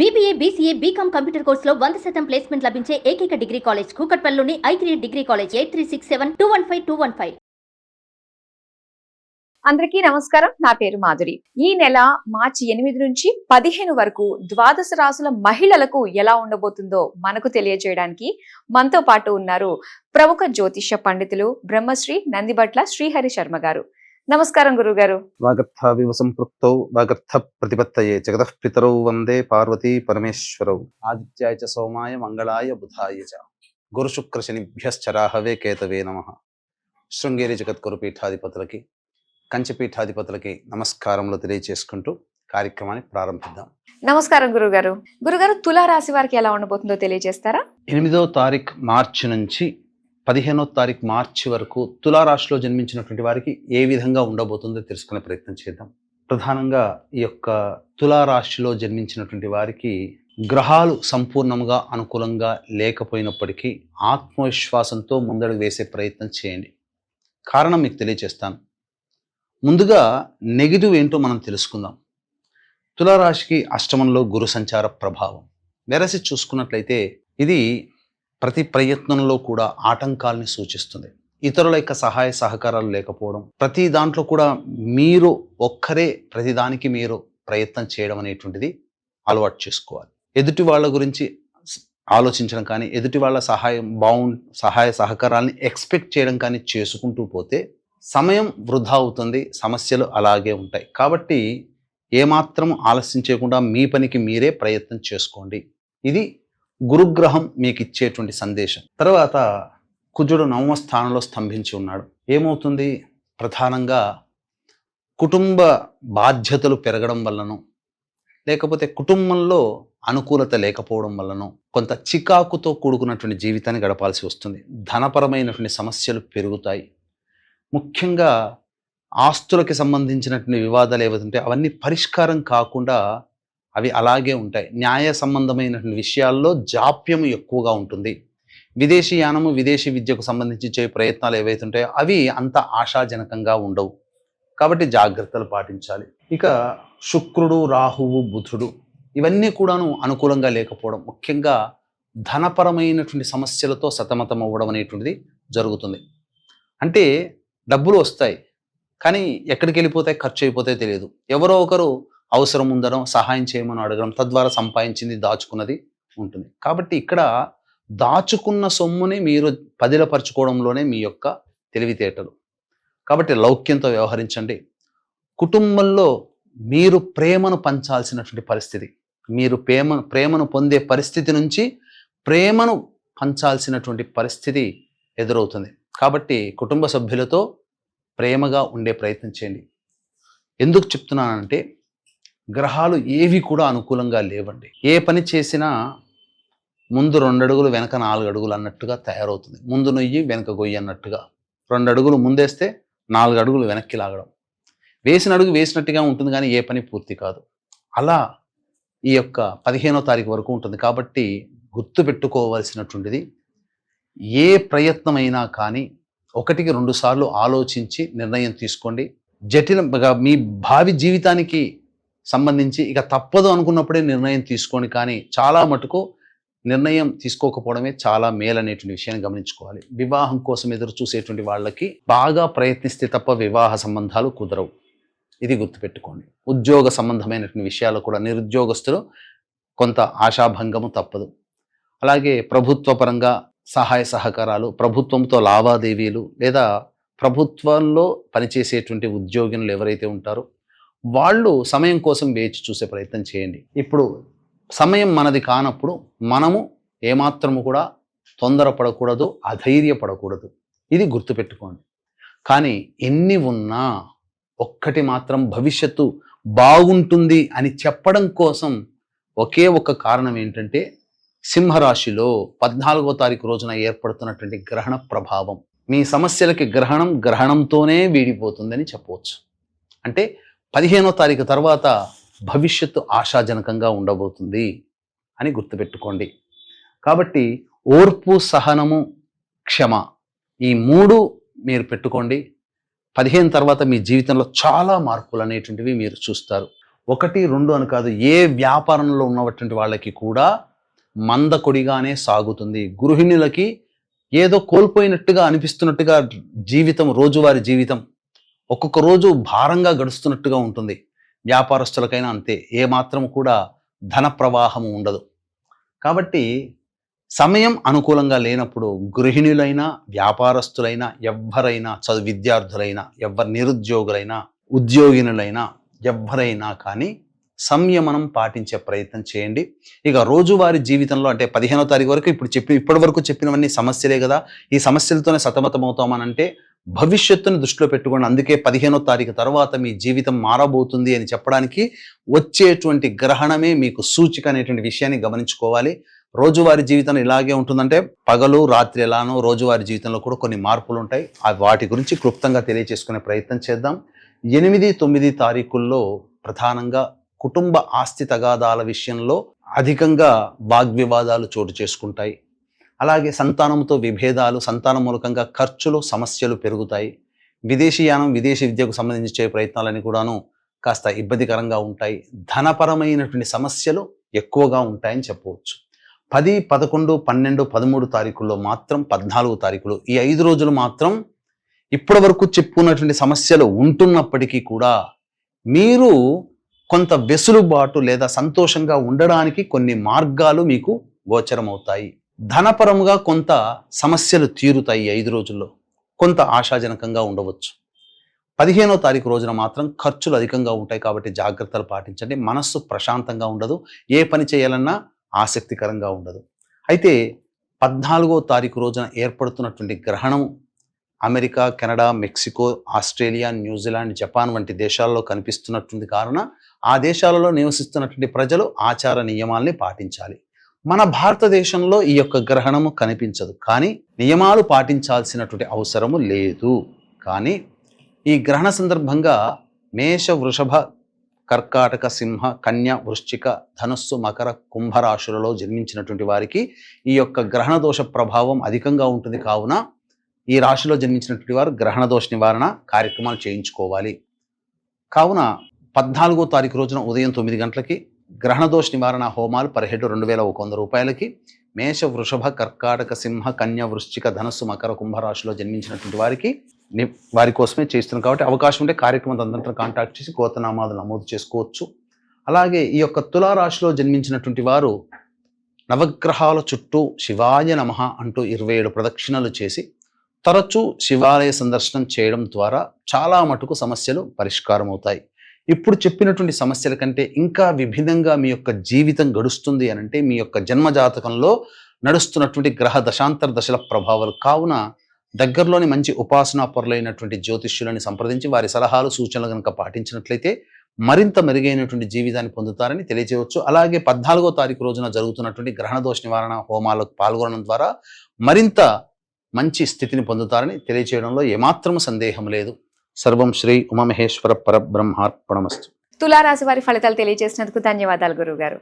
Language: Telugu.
బీబీఏ బీసీఏ బీకామ్ కంప్యూటర్ కోర్సులో వంద శాతం ప్లేస్మెంట్ లభించే ఏకైక degree college కూకట్పల్లిలోని I three degree college eight three six seven two one five two one five. అందరికీ నమస్కారం. నా పేరు మాధురి. ఈ నెల మార్చి ఎనిమిది నుంచి పదిహేను వరకు ద్వాదశ రాసుల మహిళలకు ఎలా ఉండబోతుందో మనకు తెలియజేయడానికి మనతో పాటు ఉన్నారు ప్రముఖ జ్యోతిష్య పండితులు బ్రహ్మశ్రీ నందిబట్ల శ్రీహరి శర్మ గారు. నమస్కారం గురుగారు వాగర్థావివ సంపృక్తౌ వాగర్థ ప్రతిపత్తయే జగతః పితరౌ వందే పార్వతీ పరమేశ్వరౌ. ఆదిత్యాయ చ సోమాయ మంగళాయ బుధాయ చ. గురుశుక్ర శనిభ్యశ్చరాహవే కేతవే నమ. శృంగేరి జగద్గురు పీఠాధిపతులకి కంచి పీఠాధిపతులకి నమస్కారములు తెలియచేసుకుంటూ కార్యక్రమాన్ని ప్రారంభిద్దాం. నమస్కారం గురుగారు గురుగారు తులారాశి వారికి ఎలా ఉండబోతుందో తెలియజేస్తారా? ఎనిమిదో తారీఖు మార్చి నుంచి పదిహేనో తారీఖు మార్చి వరకు తులారాశిలో జన్మించినటువంటి వారికి ఏ విధంగా ఉండబోతుందో తెలుసుకునే ప్రయత్నం చేద్దాం. ప్రధానంగా ఈ యొక్క తులారాశిలో జన్మించినటువంటి వారికి గ్రహాలు సంపూర్ణంగా అనుకూలంగా లేకపోయినప్పటికీ ఆత్మవిశ్వాసంతో ముందడుగు వేసే ప్రయత్నం చేయండి. కారణం మీకు తెలియజేస్తాను. ముందుగా నెగిటివ్ ఏంటో మనం తెలుసుకుందాం. తులారాశికి అష్టమంలో గురు సంచార ప్రభావం. వెరసి చూసుకున్నట్లయితే ఇది ప్రతి ప్రయత్నంలో కూడా ఆటంకాల్ని సూచిస్తుంది. ఇతరుల యొక్క సహాయ సహకారాలు లేకపోవడం ప్రతి దాంట్లో కూడా మీరు ఒక్కరే ప్రతిదానికి మీరు ప్రయత్నం చేయడం అనేటువంటిది అలవాటు చేసుకోవాలి. ఎదుటి వాళ్ళ గురించి ఆలోచించడం కానీ ఎదుటి వాళ్ళ సహాయం బాగు సహాయ సహకారాలని ఎక్స్పెక్ట్ చేయడం కానీ చేసుకుంటూ పోతే సమయం వృధా అవుతుంది సమస్యలు అలాగే ఉంటాయి. కాబట్టి ఏమాత్రం ఆలస్యం చేయకుండా మీ పనికి మీరే ప్రయత్నం చేసుకోండి. ఇది గురుగ్రహం మీకు ఇచ్చేటువంటి సందేశం. తర్వాత కుజుడు నవమ స్థానంలో స్తంభించి ఉన్నాడు. ఏమవుతుంది? ప్రధానంగా కుటుంబ బాధ్యతలు పెరగడం వలన లేకపోతే కుటుంబంలో అనుకూలత లేకపోవడం వల్లనో కొంత చికాకుతో కూడుకున్నటువంటి జీవితాన్ని గడపాల్సి వస్తుంది. ధనపరమైనటువంటి సమస్యలు పెరుగుతాయి. ముఖ్యంగా ఆస్తులకి సంబంధించినటువంటి వివాదాలు ఏవైతే అవన్నీ పరిష్కారం కాకుండా అవి అలాగే ఉంటాయి. న్యాయ సంబంధమైనటువంటి విషయాల్లో జాప్యం ఎక్కువగా ఉంటుంది. విదేశీ యానము విదేశీ విద్యకు సంబంధించి చే ప్రయత్నాలు ఏవైతే ఉంటాయో అవి అంత ఆశాజనకంగా ఉండవు. కాబట్టి జాగ్రత్తలు పాటించాలి. ఇక శుక్రుడు రాహువు బుధుడు ఇవన్నీ కూడాను అనుకూలంగా లేకపోవడం ముఖ్యంగా ధనపరమైనటువంటి సమస్యలతో సతమతం అవ్వడం అనేటువంటిది జరుగుతుంది. అంటే డబ్బులు వస్తాయి కానీ ఎక్కడికి వెళ్ళిపోతాయి ఖర్చు అయిపోతాయి తెలియదు. ఎవరో ఒకరు అవసరం ఉందనో సహాయం చేయమని అడగడం తద్వారా సంపాదించింది దాచుకున్నది ఉంటుంది. కాబట్టి ఇక్కడ దాచుకున్న సొమ్ముని మీరు పదిలపరచుకోవడంలోనే మీ యొక్క తెలివితేటలు. కాబట్టి లౌక్యంతో వ్యవహరించండి. కుటుంబంలో మీరు ప్రేమను పంచాల్సినటువంటి పరిస్థితి. మీరు ప్రేమ ప్రేమను పొందే పరిస్థితి నుంచి ప్రేమను పంచాల్సినటువంటి పరిస్థితి ఎదురవుతుంది. కాబట్టి కుటుంబ సభ్యులతో ప్రేమగా ఉండే ప్రయత్నం చేయండి. ఎందుకు చెప్తున్నానంటే గ్రహాలు ఏవి కూడా అనుకూలంగా లేవండి. ఏ పని చేసినా ముందు రెండు అడుగులు వెనక నాలుగు అడుగులు అన్నట్టుగా తయారవుతుంది. ముందు నొయ్యి వెనక గొయ్యి అన్నట్టుగా. రెండు అడుగులు ముందేస్తే నాలుగు అడుగులు వెనక్కి లాగడం. వేసిన అడుగు వేసినట్టుగా ఉంటుంది కానీ ఏ పని పూర్తి కాదు. అలా ఈ యొక్క పదిహేనో తారీఖు వరకు ఉంటుంది కాబట్టి గుర్తుపెట్టుకోవలసినటువంటిది ఏ ప్రయత్నమైనా కానీ ఒకటికి రెండు సార్లు ఆలోచించి నిర్ణయం తీసుకోండి. జటిల మీ భావి జీవితానికి సంబంధించి ఇక తప్పదు అనుకున్నప్పుడే నిర్ణయం తీసుకోండి. కానీ చాలా మటుకు నిర్ణయం తీసుకోకపోవడమే చాలా మేలనేటువంటి విషయాన్ని గమనించుకోవాలి. వివాహం కోసం ఎదురు చూసేటువంటి వాళ్ళకి బాగా ప్రయత్నిస్తే తప్ప వివాహ సంబంధాలు కుదరవు. ఇది గుర్తుపెట్టుకోండి. ఉద్యోగ సంబంధమైనటువంటి విషయాలు కూడా నిరుద్యోగస్తులు కొంత ఆశాభంగము తప్పదు. అలాగే ప్రభుత్వ పరంగా సహాయ సహకారాలు ప్రభుత్వంతో లావాదేవీలు లేదా ప్రభుత్వంలో పనిచేసేటువంటి ఉద్యోగులు ఎవరైతే ఉంటారో వాళ్ళు సమయం కోసం వేచి చూసే ప్రయత్నం చేయండి. ఇప్పుడు సమయం మనది కానప్పుడు మనము ఏమాత్రము కూడా తొందరపడకూడదు అధైర్యపడకూడదు. ఇది గుర్తుపెట్టుకోండి. కానీ ఎన్ని ఉన్నా ఒక్కటి మాత్రం భవిష్యత్తు బాగుంటుంది అని చెప్పడం కోసం ఒకే ఒక కారణం ఏంటంటే సింహరాశిలో పద్నాలుగో తారీఖు రోజున ఏర్పడుతున్నటువంటి గ్రహణ ప్రభావం. మీ సమస్యలకి గ్రహణం గ్రహణంతోనే వీడిపోతుందని చెప్పవచ్చు. అంటే పదిహేనో తారీఖు తర్వాత భవిష్యత్తు ఆశాజనకంగా ఉండబోతుంది అని గుర్తుపెట్టుకోండి. కాబట్టి ఓర్పు సహనము క్షమ ఈ మూడు మీరు పెట్టుకోండి. పదిహేను తర్వాత మీ జీవితంలో చాలా మార్పులు అనేటువంటివి మీరు చూస్తారు. ఒకటి రెండు అని కాదు ఏ వ్యాపారంలో ఉన్నటువంటి వాళ్ళకి కూడా మందకొడిగానే సాగుతుంది. గృహిణులకి ఏదో కోల్పోయినట్టుగా అనిపిస్తున్నట్టుగా జీవితం రోజువారి జీవితం ఒక్కొక్క రోజు భారంగా గడుస్తున్నట్టుగా ఉంటుంది. వ్యాపారస్తులకైనా అంతే. ఏ మాత్రం కూడా ధన ప్రవాహం ఉండదు. కాబట్టి సమయం అనుకూలంగా లేనప్పుడు గృహిణులైనా వ్యాపారస్తులైనా ఎవ్వరైనా చదువు విద్యార్థులైనా ఎవ్వరు నిరుద్యోగులైనా ఉద్యోగినులైనా ఎవ్వరైనా కానీ సంయమనం పాటించే ప్రయత్నం చేయండి. ఇక రోజువారీ జీవితంలో అంటే పదిహేనో తారీఖు వరకు ఇప్పుడు చెప్పి ఇప్పటి వరకు చెప్పినవన్నీ సమస్యలే కదా. ఈ సమస్యలతోనే సతమతమవుతామనంటే భవిష్యత్తును దృష్టిలో పెట్టుకోండి. అందుకే పదిహేనో తారీఖు తర్వాత మీ జీవితం మారబోతుంది అని చెప్పడానికి వచ్చేటువంటి గ్రహణమే మీకు సూచిక అనేటువంటి విషయాన్ని గమనించుకోవాలి. రోజువారీ జీవితం ఇలాగే ఉంటుందంటే పగలు రాత్రి ఎలానో రోజువారీ జీవితంలో కూడా కొన్ని మార్పులు ఉంటాయి ఆ వాటి గురించి క్లుప్తంగా తెలియజేసుకునే ప్రయత్నం చేద్దాం. ఎనిమిది తొమ్మిది తారీఖుల్లో ప్రధానంగా కుటుంబ ఆస్తి తగాదాల విషయంలో అధికంగా వాగ్వివాదాలు చోటు చేసుకుంటాయి. అలాగే సంతానంతో విభేదాలు సంతానం మూలకంగా ఖర్చులు సమస్యలు పెరుగుతాయి. విదేశీయానం విదేశీ విద్యకు సంబంధించి ప్రయత్నాలని కూడాను కాస్త ఇబ్బందికరంగా ఉంటాయి. ధనపరమైనటువంటి సమస్యలు ఎక్కువగా ఉంటాయని చెప్పవచ్చు. పది పదకొండు పన్నెండు పదమూడు తారీఖుల్లో మాత్రం పద్నాలుగు తారీఖులు ఈ ఐదు రోజులు మాత్రం ఇప్పటి వరకు చెప్పుకున్నటువంటి సమస్యలు ఉంటున్నప్పటికీ కూడా మీరు కొంత వెసులుబాటు లేదా సంతోషంగా ఉండడానికి కొన్ని మార్గాలు మీకు గోచరమవుతాయి. ధనపరముగా కొంత సమస్యలు తీరుతాయి ఐదు రోజుల్లో. కొంత ఆశాజనకంగా ఉండవచ్చు. పదిహేనో తారీఖు రోజున మాత్రం ఖర్చులు అధికంగా ఉంటాయి కాబట్టి జాగ్రత్తలు పాటించండి. మనస్సు ప్రశాంతంగా ఉండదు. ఏ పని చేయాలన్నా ఆసక్తికరంగా ఉండదు. అయితే పద్నాలుగో తారీఖు రోజున ఏర్పడుతున్నటువంటి గ్రహణం America Canada Mexico Australia New Zealand Japan వంటి దేశాల్లో కనిపిస్తున్నటువంటి కారణ ఆ దేశాలలో నివసిస్తున్నటువంటి ప్రజలు ఆచార నియమాల్ని పాటించాలి. మన భారతదేశంలో ఈ యొక్క గ్రహణము కనిపించదు. కానీ నియమాలు పాటించాల్సినటువంటి అవసరము లేదు. కానీ ఈ గ్రహణ సందర్భంగా మేష వృషభ కర్కాటక సింహ కన్య వృశ్చిక ధనుస్సు మకర కుంభరాశులలో జన్మించినటువంటి వారికి ఈ యొక్క గ్రహణ దోష ప్రభావం అధికంగా ఉంటుంది. కావున ఈ రాశిలో జన్మించినటువంటి వారు గ్రహణ దోష నివారణ కార్యక్రమాలు చేయించుకోవాలి. కావున పద్నాలుగో తారీఖు రోజున ఉదయం తొమ్మిది గంటలకి గ్రహణదోష నివారణ హోమాలు పదిహేడు రెండు వేల ఒక వంద రూపాయలకి మేష వృషభ కర్కాటక సింహ కన్య వృశ్చిక ధనస్సు మకర కుంభరాశిలో జన్మించినటువంటి వారికి వారి కోసమే చేస్తున్నాం కాబట్టి అవకాశం ఉంటే కార్యక్రమం అందరితో కాంటాక్ట్ చేసి కోతనామాలు నమోదు చేసుకోవచ్చు. అలాగే ఈ యొక్క తులారాశిలో జన్మించినటువంటి వారు నవగ్రహాల చుట్టూ శివాయ నమః అంటూ ఇరవై ఏడు ప్రదక్షిణలు చేసి తరచూ శివాలయ సందర్శనం చేయడం ద్వారా చాలా మటుకు సమస్యలు పరిష్కారం అవుతాయి ఇప్పుడు చెప్పినటువంటి సమస్యల కంటే ఇంకా విభిన్నంగా మీ యొక్క జీవితం గడుస్తుంది అని అంటే మీ యొక్క జన్మ జాతకంలో నడుస్తున్నటువంటి గ్రహ దశాంతర దశల ప్రభావాలు. కావున దగ్గరలోని మంచి ఉపాసనా పరులైనటువంటి జ్యోతిష్యులని సంప్రదించి వారి సలహాలు సూచనలు కనుక పాటించినట్లయితే మరింత మెరుగైనటువంటి జీవితాన్ని పొందుతారని తెలియజేయవచ్చు. అలాగే పద్నాలుగో తారీఖు రోజున జరుగుతున్నటువంటి గ్రహణ దోష నివారణ హోమాలకు పాల్గొనడం ద్వారా మరింత మంచి స్థితిని పొందుతారని తెలియజేయడంలో ఏమాత్రం సందేహం లేదు. సర్వం శ్రీ ఉమామహేశ్వర పరబ్రహ్మార్పణమస్తు. తులారాశి వారి ఫలితాలు తెలియజేసినందుకు ధన్యవాదాలు గురువు గారు